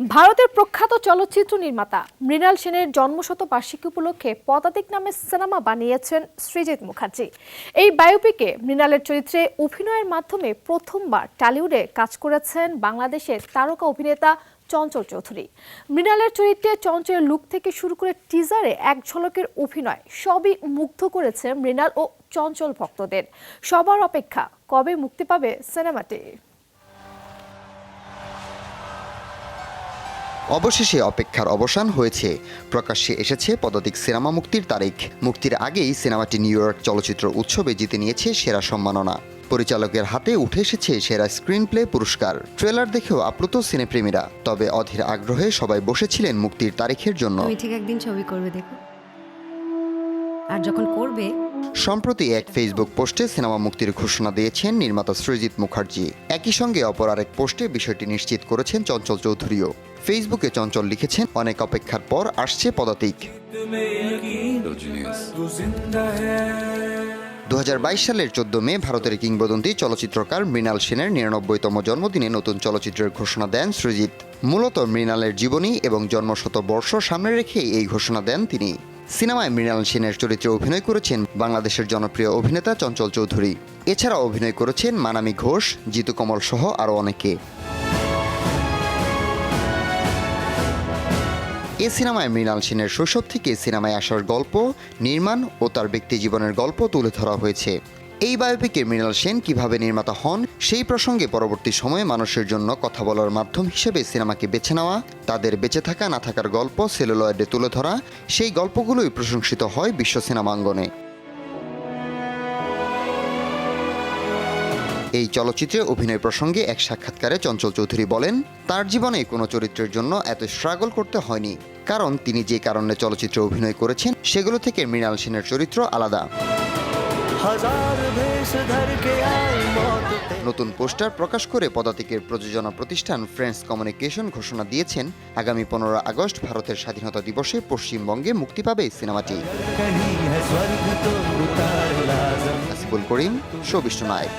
ভারতের প্রখ্যাত চলচ্চিত্র নির্মাতা মৃণাল সেনের জন্মশত বার্ষিকী উপলক্ষে পদাতিক নামে সিনেমা বানিয়েছেন সৃজিত মুখার্জি। এই বায়োপিকে মৃণালের চরিত্রে অভিনয়ের মাধ্যমে প্রথমবার টলিউডে কাজ করেছেন বাংলাদেশের তারকা অভিনেতা চঞ্চল চৌধুরী। মৃণালের চরিত্রে চঞ্চলের লুক থেকে শুরু করে টিজারে এক ঝলকের অভিনয় সবই মুগ্ধ করেছে মৃণাল ও চঞ্চল ভক্তদের। সবার অপেক্ষা, কবে মুক্তি পাবে সিনেমাটি? অবশেষে অপেক্ষার অবসান হয়েছে। প্রকাশ্যে এসেছে পদাতিক সিনেমা মুক্তির তারিখ। মুক্তির আগেই সিনেমাটি নিউ ইয়র্ক চলচ্চিত্র উৎসবে জিতে নিয়েছে সেরা সম্মাননা। পরিচালকের হাতে উঠে এসেছে সেরা স্ক্রিন প্লে পুরস্কার। ট্রেলার দেখেও আপ্লুত সিনেপ্রেমীরা। তবে অধীর আগ্রহে সবাই বসেছিলেন মুক্তির তারিখের জন্য। ঠিক একদিন ছবি করবে, দেখো। আর যখন করবে সম্প্রতি এক ফেসবুক পোস্টে সিনেমা মুক্তির ঘোষণা দিয়েছেন নির্মাতা সৃজিত মুখার্জি। একই সঙ্গে অপর আরেক পোস্টে বিষয়টি নিশ্চিত করেছেন চঞ্চল চৌধুরীও। ফেসবুকে চঞ্চল লিখেছেন, অনেক অপেক্ষার পর আসছে পদাতিক। দু হাজার বাইশ সালের চোদ্দ মে ভারতের কিংবদন্তি চলচ্চিত্রকার মৃণাল সেনের নিরানব্বইতম জন্মদিনে নতুন চলচ্চিত্রের ঘোষণা দেন সৃজিত। মূলত মৃণালের জীবনী এবং জন্মশত বর্ষ সামনে রেখে এই ঘোষণা দেন তিনি। সিনেমায় মৃণাল সেনের চরিত্রে অভিনয় করেছেন বাংলাদেশের জনপ্রিয় অভিনেতা চঞ্চল চৌধুরী। এছাড়া অভিনয় করেছেন মানামি ঘোষ, জিতু কমল সহ আরও অনেকে। এ সিনেমায় মৃণাল সেনের শৈশব থেকে সিনেমায় আসার গল্প, নির্মাণ ও তার ব্যক্তি জীবনের গল্প তুলে ধরা হয়েছে। এই বায়োপিকে মৃণাল সেন কীভাবে নির্মাতা হন, সেই প্রসঙ্গে পরবর্তী সময়ে মানুষের জন্য কথা বলার মাধ্যম হিসেবে সিনেমাকে বেছে নেওয়া, তাদের বেঁচে থাকা, না থাকার গল্প সেলুলয়েডে তুলে ধরা, সেই গল্পগুলোই প্রশংসিত হয় বিশ্ব সিনেমাঙ্গনে। এই চলচ্চিত্রে অভিনয় প্রসঙ্গে এক সাক্ষাৎকারে চঞ্চল চৌধুরী বলেন, তার জীবনে কোনো চরিত্রের জন্য এত স্ট্রাগল করতে হয়নি, কারণ তিনি যে কারণে চলচ্চিত্রে অভিনয় করেছেন, সেগুলো থেকে মৃণাল সেনের চরিত্র আলাদা। নতুন পোস্টার প্রকাশ করে পদাতিকের প্রযোজনা প্রতিষ্ঠান ফ্রেন্ডস কমিউনিকেশন ঘোষণা দিয়েছেন আগামী পনেরো আগস্ট ভারতের স্বাধীনতা দিবসে পশ্চিমবঙ্গে মুক্তি পাবে সিনেমাটি। নাসিবুল করিম শোবিষ্ণ নায়ক